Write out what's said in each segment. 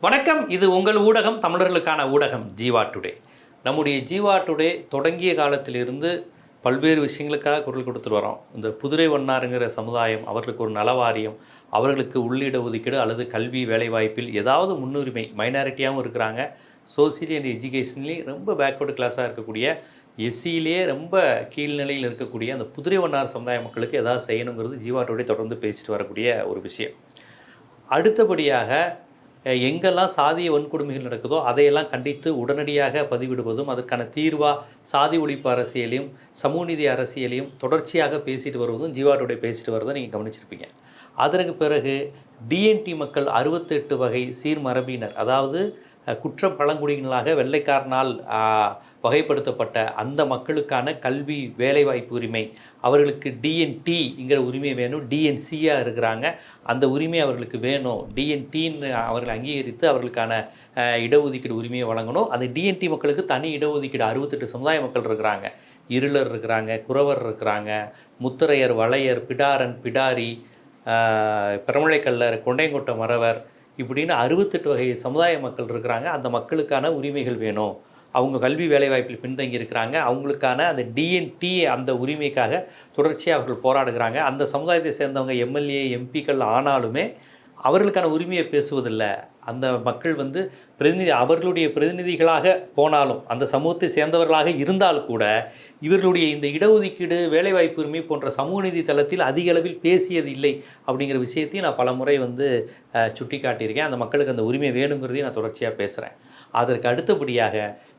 வணக்கம். இது உங்கள் ஊடகம் தமிழர்களுக்கான ஊடகம் ஜீவா டுடே. நம்முடைய ஜீவா டுடே தொடங்கிய காலத்திலிருந்து பல்வேறு விஷயங்களுக்காக குரல் கொடுத்துட்டு வரோம். இந்த புதுரை வண்ணாருங்கிற சமுதாயம் அவர்களுக்கு ஒரு நலவாரியம் அவர்களுக்கு உள்ளிட ஒதுக்கீடு அல்லது கல்வி வேலைவாய்ப்பில் ஏதாவது முன்னுரிமை மைனாரிட்டியாகவும் இருக்கிறாங்க. சோசியல் அண்ட் எஜுகேஷன்லேயும் ரொம்ப பேக்வேர்டு கிளாஸாக இருக்கக்கூடிய எஸ்சியிலேயே ரொம்ப கீழ்நிலையில் இருக்கக்கூடிய அந்த புதிரை வண்ணார் சமுதாய மக்களுக்கு ஏதாவது செய்யணுங்கிறது ஜீவாட்டோடய டுடே தொடர்ந்து பேசிட்டு வரக்கூடிய ஒரு விஷயம். அடுத்தபடியாக எங்கெல்லாம் சாதிய வன்கொடுமைகள் நடக்குதோ அதையெல்லாம் கண்டித்து உடனடியாக பதிவிடுவதும் அதற்கான தீர்வாக சாதி ஒழிப்பு அரசியலையும் சமூக நீதி அரசியலையும் தொடர்ச்சியாக பேசிட்டு வருவதும் ஜீவாட்டுடைய பேசிட்டு வருவதை நீங்கள் கவனிச்சிருப்பீங்க. அதற்கு பிறகு டிஎன்டி மக்கள் அறுபத்தெட்டு வகை சீர்மரபினர் அதாவது குற்ற பழங்குடியினர்களாக வெள்ளைக்காரனால் வகைப்படுத்தப்பட்ட அந்த மக்களுக்கான கல்வி வேலைவாய்ப்பு உரிமை. அவர்களுக்கு டிஎன்டிங்கிற உரிமை வேணும். டிஎன்சியாக இருக்கிறாங்க. அந்த உரிமை அவர்களுக்கு வேணும். டிஎன்டின்னு அவர்கள் அங்கீகரித்து அவர்களுக்கான இடஒதுக்கீடு உரிமையை வழங்கணும். அந்த டிஎன்டி மக்களுக்கு தனி இடஒதுக்கீடு அறுபத்தெட்டு சமுதாய மக்கள் இருக்கிறாங்க. இருளர் இருக்கிறாங்க குறவர் இருக்கிறாங்க முத்தரையர் வளையர் பிடாரன் பிடாரி ஆஹ், பிரமழைக்கல்லர் கொண்டையங்கோட்டை மறவர் இப்படின்னு அறுபத்தெட்டு வகை சமுதாய மக்கள் இருக்கிறாங்க. அந்த மக்களுக்கான உரிமைகள் வேணும். அவங்க கல்வி வேலைவாய்ப்பில் பின்தங்கி இருக்கிறாங்க அவங்களுக்கான அந்த டிஎன்டி அந்த உரிமைக்காக தொடர்ச்சியாக அவர்கள் போராடுகிறாங்க. அந்த சமுதாயத்தை சேர்ந்தவங்க எம்எல்ஏ எம்பிக்கள் ஆனாலுமே அவர்களுக்கான உரிமையை பேசுவதில்லை. அந்த மக்கள் வந்து பிரதிநிதி அவர்களுடைய பிரதிநிதிகளாக போனாலும் அந்த சமூகத்தை சேர்ந்தவர்களாக இருந்தால் கூட இவர்களுடைய இந்த இடஒதுக்கீடு வேலைவாய்ப்பு உரிமை போன்ற சமூக நீதி தளத்தில் அதிக அளவில் பேசியது இல்லை அப்படிங்கிற விஷயத்தையும் நான் பலமுறை வந்து சுட்டி காட்டியிருக்கேன் அந்த மக்களுக்கு அந்த உரிமை வேணுங்கிறதையும் நான் தொடர்ச்சியாக பேசுகிறேன் அதற்கு அடுத்தபடியாக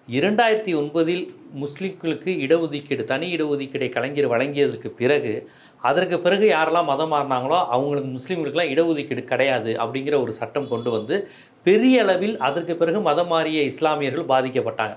இரண்டாயிரத்தி ஒன்பதில் முஸ்லீம்களுக்கு இடஒதுக்கீடு தனி இடஒதுக்கீடை கலைஞர் வழங்கியதற்கு பிறகு அதற்கு பிறகு யாரெல்லாம் மதம் மாறினாங்களோ அவங்களுக்கு முஸ்லீம்களுக்கெல்லாம் இடஒதுக்கீடு கிடையாது அப்படிங்கிற ஒரு சட்டம் கொண்டு வந்து பெரிய அளவில் அதற்கு பிறகு மதம் மாறிய இஸ்லாமியர்கள் பாதிக்கப்பட்டாங்க.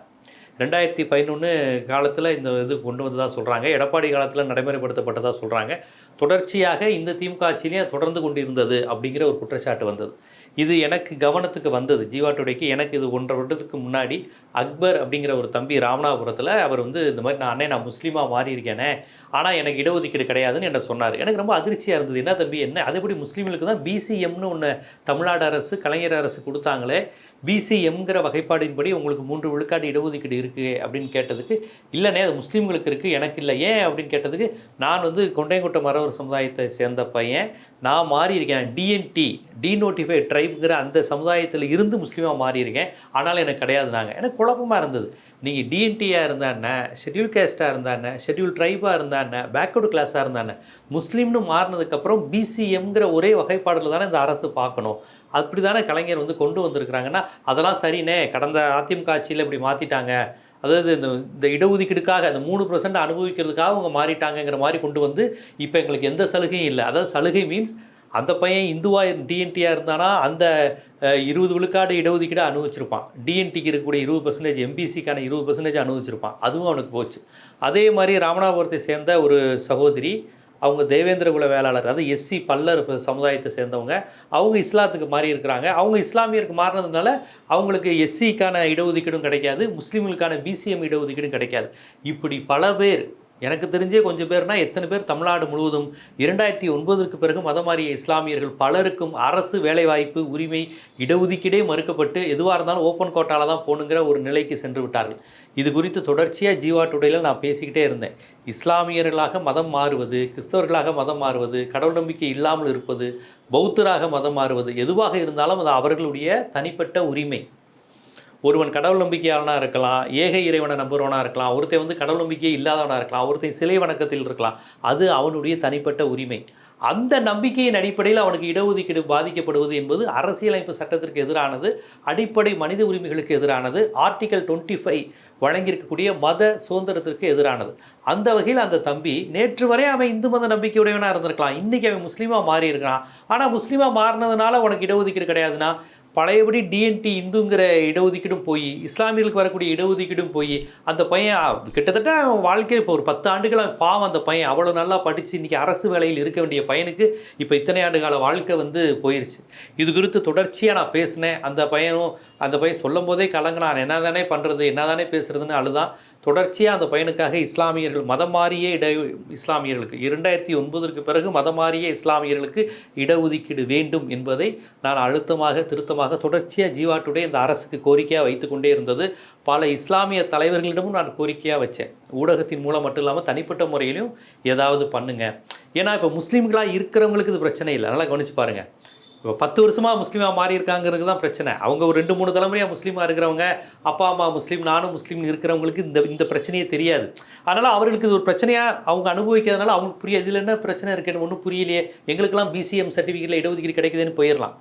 ரெண்டாயிரத்தி பதினொன்று காலத்தில் இந்த இது கொண்டு வந்ததாக சொல்கிறாங்க எடப்பாடி காலத்தில் நடைமுறைப்படுத்தப்பட்டதாக சொல்கிறாங்க தொடர்ச்சியாக இந்த திமுக ஆட்சியிலேயே தொடர்ந்து கொண்டிருந்தது அப்படிங்கிற ஒரு குற்றச்சாட்டு வந்தது. இது எனக்கு கவனத்துக்கு வந்தது. ஜீவா டுடேக்கு எனக்கு இது ஒன்றரை வருடத்துக்கு முன்னாடி அக்பர் அப்படிங்கிற ஒரு தம்பி ராமநாதபுரத்தில் அவர் வந்து இந்த மாதிரி நான் அண்ணே நான் முஸ்லீமாக மாறி இருக்கேனே ஆனால் எனக்கு இடஒதுக்கீடு கிடையாதுன்னு என்ன சொன்னார். எனக்கு ரொம்ப அதிர்ச்சியாக இருந்தது. என்ன தம்பி என்ன? அதேபடி முஸ்லீம்களுக்கு தான் பிசிஎம்னு ஒன்று தமிழ்நாடு அரசு கலைஞர் அரசு கொடுத்தாங்களே பிசிஎம்ங்கிற வகைப்பாடின்படி உங்களுக்கு மூன்று விழுக்காடு இடஒதுக்கீடு இருக்குது அப்படின்னு கேட்டதுக்கு இல்லைனே அது முஸ்லீம்களுக்கு இருக்குது எனக்கு இல்லை. ஏன் அப்படின்னு கேட்டதுக்கு நான் வந்து கொண்டையங்குட்டை மறவர் சமுதாயத்தை சேர்ந்த பையன் நான் மாறி இருக்கேன் டிஎன்டி டிநோட்டிஃபை ட்ரைப்ங்கிற அந்த சமுதாயத்தில் இருந்து முஸ்லீமாக மாறியிருக்கேன். ஆனாலும் ஆனால் எனக்கு கிடையாதுனாங்க. எனக்கு குழப்பமாக இருந்தது. நீங்கள் டிஎன்டியாக இருந்தா என்ன? ஷெட்யூல் கேஸ்ட்டாக இருந்தா என்ன? ஷெட்யூல் ட்ரைபாக இருந்தா என்ன? பேக்வர்டு கிளாஸாக இருந்தா என்ன? முஸ்லீம்னு மாறினதுக்கப்புறம் பிசிஎம்ங்கிற ஒரே வகைப்பாடில் தானே இந்த அரசு பார்க்கணும். அப்படி தானே கலைஞர் வந்து கொண்டு வந்திருக்கிறாங்கன்னா அதெல்லாம் சரிண்ணே கடந்த அதிமுக ஆட்சியில் இப்படி மாற்றிட்டாங்க அதாவது இந்த இந்த இடஒதுக்கீடுக்காக அந்த மூணு பர்சன்ட் அனுபவிக்கிறதுக்காக அவங்க மாறிட்டாங்கங்கிற மாதிரி கொண்டு வந்து இப்போ எங்களுக்கு எந்த சலுகையும் இல்லை. அதாவது சலுகை மீன்ஸ் அந்த பையன் இந்துவாக டிஎன்டியாக இருந்தானா அந்த இருபது விழுக்காடு இடஒதுக்கீடு அனுபவிச்சிருப்பான். டிஎன்டிக்கு இருக்கக்கூடிய இருபது பர்சன்டேஜ் எம்பிசிக்கான இருபது பர்சன்டேஜ் அனுபவிச்சிருப்பான். அதுவும் அவனுக்கு போச்சு. அதே மாதிரி ராமநாதபுரத்தை சேர்ந்த ஒரு சகோதரி அவங்க தேவேந்திர குல வேளாளர் அதாவது எஸ்சி பல்லர் சமுதாயத்தை சேர்ந்தவங்க அவங்க இஸ்லாத்துக்கு மாறி இருக்கிறாங்க. அவங்க இஸ்லாமியருக்கு மாறினதுனால அவங்களுக்கு எஸ்சிக்கான இடஒதுக்கீடும் கிடைக்காது முஸ்லீம்களுக்கான பிசிஎம் இடஒதுக்கீடும் கிடைக்காது. இப்படி பல பேர் எனக்கு தெரிஞ்சே கொஞ்சம் பேர்னா எத்தனை பேர் தமிழ்நாடு முழுவதும் இரண்டாயிரத்தி ஒன்பதற்கு பிறகு மதம் மாறிய இஸ்லாமியர்கள் பலருக்கும் அரசு வேலைவாய்ப்பு உரிமை இடஒதுக்கீடே மறுக்கப்பட்டு எதுவாக இருந்தாலும் ஓப்பன் கோட்டால தான் போகணுங்கிற ஒரு நிலைக்கு சென்று விட்டார்கள். இது குறித்து தொடர்ச்சியாக ஜீவா டுடேல நான் பேசிக்கிட்டே இருந்தேன். இஸ்லாமியர்களாக மதம் மாறுவது கிறிஸ்தவர்களாக மதம் மாறுவது கடவுள் நம்பிக்கை இல்லாமல் இருப்பது பௌத்தராக மதம் மாறுவது எதுவாக இருந்தாலும் அது அவர்களுடைய தனிப்பட்ட உரிமை. ஒருவன் கடவுள் நம்பிக்கையாளனாக இருக்கலாம் ஏக இறைவனை நம்புறவனாக இருக்கலாம் ஒருத்தன் வந்து கடவுள் நம்பிக்கையே இல்லாதவனாக இருக்கலாம் ஒருத்தன் சிலை வணக்கத்தில் இருக்கலாம் அது அவனுடைய தனிப்பட்ட உரிமை. அந்த நம்பிக்கையின் அடிப்படையில் அவனுக்கு இடஒதுக்கீடு பாதிக்கப்படுவது என்பது அரசியலமைப்பு சட்டத்திற்கு எதிரானது அடிப்படை மனித உரிமைகளுக்கு எதிரானது ஆர்டிகல் டுவெண்ட்டி ஃபைவ் வழங்கியிருக்கக்கூடிய மத சுதந்திரத்திற்கு எதிரானது. அந்த வகையில் அந்த தம்பி நேற்று வரை அவன் இந்து மத நம்பிக்கையுடையவனாக இருந்திருக்கலாம். இன்றைக்கி அவன் முஸ்லீமாக மாறி இருக்கான் ஆனால் முஸ்லீமாக மாறினதுனால உனக்கு இடஒதுக்கீடு கிடையாதுன்னா பழையபடி டிஎன்டி இந்துங்கிற இடஒதுக்கீடும் போய் இஸ்லாமியர்களுக்கு வரக்கூடிய இடஒதுக்கீடும் போய் அந்த பையன் கிட்டத்தட்ட அவன் வாழ்க்கை இப்போ ஒரு பத்து ஆண்டுகளாக பாவம் அந்த பையன். அவ்வளோ நல்லா படித்து இன்றைக்கி அரசு வேலையில் இருக்க வேண்டிய பையனுக்கு இப்போ இத்தனை ஆண்டு கால வாழ்க்கை வந்து போயிருச்சு. இது குறித்து தொடர்ச்சியாக நான் பேசினேன். அந்த பையனும் அந்த பையன் சொல்லும் போதே கலங்கினான். என்ன தானே பண்ணுறது என்ன தானே பேசுறதுன்னு அழுதான். தொடர்ச்சியாக அந்த பையனுக்காக இஸ்லாமியர்கள் மதம் மாறிய இட இஸ்லாமியர்களுக்கு இரண்டாயிரத்தி ஒன்பதற்கு பிறகு மதம் மாறிய இஸ்லாமியர்களுக்கு இடஒதுக்கீடு வேண்டும் என்பதை நான் அழுத்தமாக திருத்தமாக தொடர்ச்சியாக ஜீவாட்டுடைய இந்த அரசுக்கு கோரிக்கையாக வைத்துக்கொண்டே இருந்தது. பல இஸ்லாமிய தலைவர்களிடமும் நான் கோரிக்கையாக வச்சேன். ஊடகத்தின் மூலம் மட்டும் இல்லாமல் தனிப்பட்ட முறையிலையும் ஏதாவது பண்ணுங்கள் ஏன்னா இப்போ முஸ்லீம்களாக இருக்கிறவங்களுக்கு இது பிரச்சனை இல்லை. நல்லா கவனிச்சு பாருங்கள் இப்போ பத்து வருஷமாக முஸ்லீமாக மாறி இருக்காங்கிறது தான் பிரச்சனை. அவங்க ஒரு ரெண்டு மூணு தலைமுறையாக முஸ்லீமாக இருக்கிறவங்க அப்பா அம்மா முஸ்லீம் நானும் முஸ்லீம் இருக்கிறவங்களுக்கு இந்த இந்த பிரச்சனையே தெரியாது. அதனால் அவர்களுக்கு இது ஒரு பிரச்சனையாக அவங்க அனுபவிக்கிறதுனால அவங்களுக்கு புரிய இதில் என்ன பிரச்சனை இருக்குன்னு ஒன்றும் புரியலையே. எங்களுக்கெல்லாம் பிசிஎம் சர்டிஃபிகேட்டில் இடஒதுக்கீடு கிடைக்குதுன்னு போயிடலாம்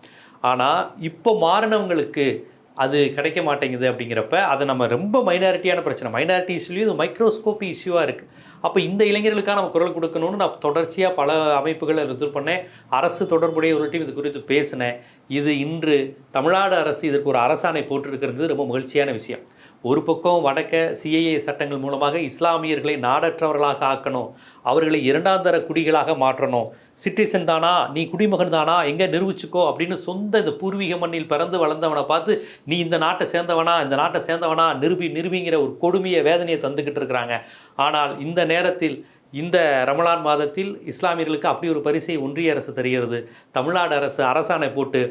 ஆனால் இப்போ மாறினவங்களுக்கு அது கிடைக்க மாட்டேங்குது அப்படிங்கிறப்ப அதை நம்ம ரொம்ப மைனாரிட்டியான பிரச்சனை. மைனாரிட்டி இஷ்யூலையும் இது மைக்ரோஸ்கோப்பி இஷ்யூவாக இருக்குது அப்போ இந்த இளைஞர்களுக்காக நம்ம குரல் கொடுக்கணும்னு நான் தொடர்ச்சியாக பல அமைப்புகளை இது பண்ணேன். அரசு தொடர்புடைய தொடர்புடையவர்கள்ட்டையும் இது குறித்து பேசினேன். இது இன்று தமிழ்நாடு அரசு இதற்கு ஒரு அரசாணை போட்டிருக்கிறது. ரொம்ப மகிழ்ச்சியான விஷயம். ஒரு பக்கம் வடக்க சிஐஏ சட்டங்கள் மூலமாக இஸ்லாமியர்களை நாடற்றவர்களாக ஆக்கணும். அவர்களை இரண்டாந்தர குடிகளாக மாற்றணும். சிட்டிசன் தானா? நீ குடிமகன் தானா? எங்கே நிரூபிச்சுக்கோ? அப்படின்னு சொந்த இந்த பூர்வீக மண்ணில் பிறந்து வளர்ந்தவனை பார்த்து நீ இந்த நாட்டை சேர்ந்தவனா? இந்த நாட்டை சேர்ந்தவனா? நிரூபி நிரூபிங்கிற ஒரு கொடுமையை வேதனையை தந்துக்கிட்டு இருக்கிறாங்க. ஆனால் இந்த நேரத்தில் இந்த ரமலான் மாதத்தில் இஸ்லாமியர்களுக்கு அப்படி ஒரு பரிசை ஒன்றிய அரசு தருகிறது. தமிழ்நாடு அரசு அரசாணை போட்டு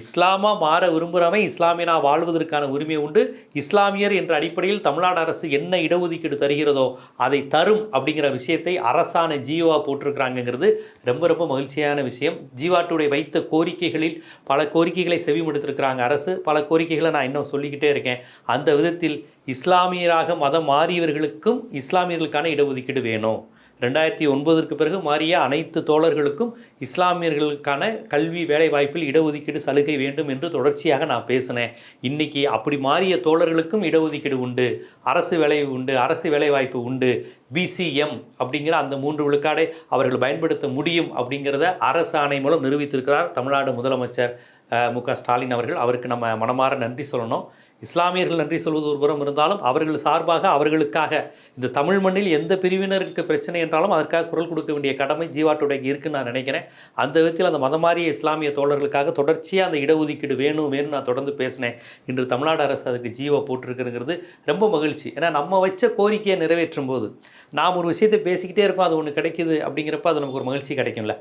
இஸ்லாமாக மாற விரும்புகிறவன் இஸ்லாமியனா வாழ்வதற்கான உரிமை உண்டு. இஸ்லாமியர் என்ற அடிப்படையில் தமிழ்நாடு அரசு என்ன இடஒதுக்கீடு தருகிறதோ அதை தரும் அப்படிங்கிற விஷயத்தை அரசாணை ஜியோவா போட்டிருக்கிறாங்கங்கிறது ரொம்ப ரொம்ப மகிழ்ச்சியான விஷயம். ஜீவாட்டுடைய வைத்த கோரிக்கைகளில் பல கோரிக்கைகளை செவிமடுத்திருக்கிறாங்க அரசு. பல கோரிக்கைகளை நான் இன்னும் சொல்லிக்கிட்டே இருக்கேன். அந்த விதத்தில் இஸ்லாமியராக மதம் மாறியவர்களுக்கும் இஸ்லாமியர்களுக்கான இடஒதுக்கீடு வேணும். ரெண்டாயிரத்தி ஒன்பதற்கு பிறகு மாறிய அனைத்து தோழர்களுக்கும் இஸ்லாமியர்களுக்கான கல்வி வேலைவாய்ப்பில் இடஒதுக்கீடு சலுகை வேண்டும் என்று தொடர்ச்சியாக நான் பேசினேன். இன்னைக்கு அப்படி மாறிய தோழர்களுக்கும் இடஒதுக்கீடு உண்டு அரசு வேலை உண்டு அரசு வேலைவாய்ப்பு உண்டு பிசிஎம் அப்படிங்கிற அந்த மூன்று விழுக்காடை அவர்கள் பயன்படுத்த முடியும் அப்படிங்கிறத அரசு ஆணை மூலம் நிரூபித்திருக்கிறார் தமிழ்நாடு முதலமைச்சர் மு க ஸ்டாலின் அவர்கள். அவருக்கு நம்ம மனமாற நன்றி சொல்லணும். இஸ்லாமியர்கள் நன்றி சொல்வது ஒரு புறம் இருந்தாலும் அவர்கள் சார்பாக அவர்களுக்காக இந்த தமிழ் மண்ணில் எந்த பிரிவினருக்கு பிரச்சனை என்றாலும் அதற்காக குரல் கொடுக்க வேண்டிய கடமை ஜீவாட்டுடைக்கு இருக்குன்னு நான் நினைக்கிறேன். அந்த விதத்தில் அந்த மதமாறிய இஸ்லாமிய தோழர்களுக்காக தொடர்ச்சியாக அந்த இடஒதுக்கீடு வேணும் வேணும் நான் தொடர்ந்து பேசினேன். இன்று தமிழ்நாடு அரசு அதுக்கு ஜீவா போட்டிருக்குங்கிறது ரொம்ப மகிழ்ச்சி. ஏன்னா நம்ம வச்ச கோரிக்கையை நிறைவேற்றும் போது நாம் ஒரு விஷயத்தை பேசிக்கிட்டே இருப்போம் அது ஒன்று கிடைக்குது அப்படிங்கிறப்ப அது நமக்கு ஒரு மகிழ்ச்சி கிடைக்கும்ல.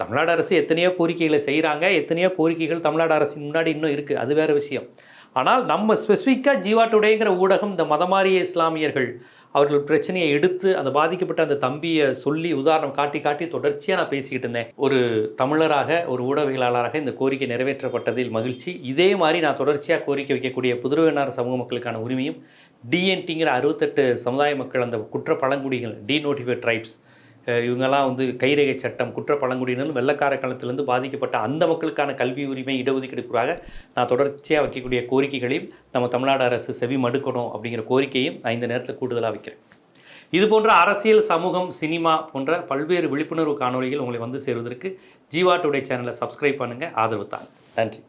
தமிழ்நாடு அரசு எத்தனையோ கோரிக்கைகளை செய்கிறாங்க எத்தனையோ கோரிக்கைகள் தமிழ்நாடு அரசின் முன்னாடி இன்னும் இருக்குது அது வேறு விஷயம். ஆனால் நம்ம ஸ்பெசிஃபிக்காக ஜீவா டுடேங்கிற ஊடகம் இந்த மதமாறிய இஸ்லாமியர்கள் அவர்கள் பிரச்சனையை எடுத்து அந்த பாதிக்கப்பட்ட அந்த தம்பியை சொல்லி உதாரணம் காட்டி காட்டி தொடர்ச்சியாக நான் பேசிக்கிட்டு இருந்தேன். ஒரு தமிழராக ஒரு ஊடகவியலாளராக இந்த கோரிக்கை நிறைவேற்றப்பட்டதில் மகிழ்ச்சி. இதே மாதிரி நான் தொடர்ச்சியாக கோரிக்கை வைக்கக்கூடிய புதுவையினார் சமூக மக்களுக்கான உரிமையும் டிஎன்டிங்கிற அறுபத்தெட்டு சமுதாய மக்கள் அந்த குற்ற பழங்குடிகள் டிநோட்டிஃபைட் ட்ரைப்ஸ் இவங்கெல்லாம் வந்து கைரேகை சட்டம் குற்ற பழங்குடியினரும் வெள்ளக்கார காலத்திலிருந்து பாதிக்கப்பட்ட அந்த மக்களுக்கான கல்வி உரிமை இடஒதுக்கீடுக்குறாக நான் தொடர்ச்சியாக வைக்கக்கூடிய கோரிக்கைகளையும் நம்ம தமிழ்நாடு அரசு செவி மடுக்கணும் அப்படிங்கிற கோரிக்கையும் நான் இந்த நேரத்தில் கூடுதலாக வைக்கிறேன். இது போன்ற அரசியல் சமூகம் சினிமா போன்ற பல்வேறு விழிப்புணர்வு காணொளிகள் உங்களை வந்து சேருவதற்கு ஜீவா டுடே சேனலை சப்ஸ்கிரைப் பண்ணுங்கள் ஆதரவு தாங்க. நன்றி.